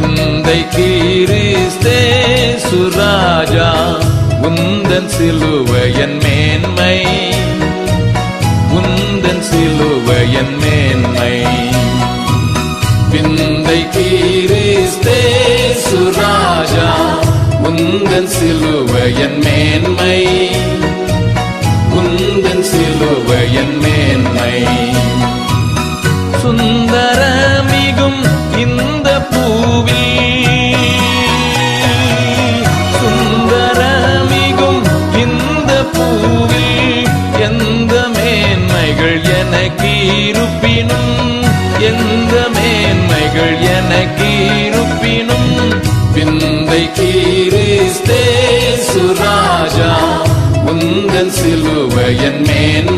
விந்தை கீரிஸ்தே சுராஜா உந்தன் சிலுவையன் மேன்மை. உந்தன் சிலுவையன் மேன்மை. விந்தை கீரிஸ்தே சுராஜா உந்தன் சிலுவையன் மேன்மை. உந்தன் சிலுவையன் மேன்மை. சுந்தர தந்தை கீரிஸ்தே சுராஜா உந்தன் சிலுவையன் மேன்.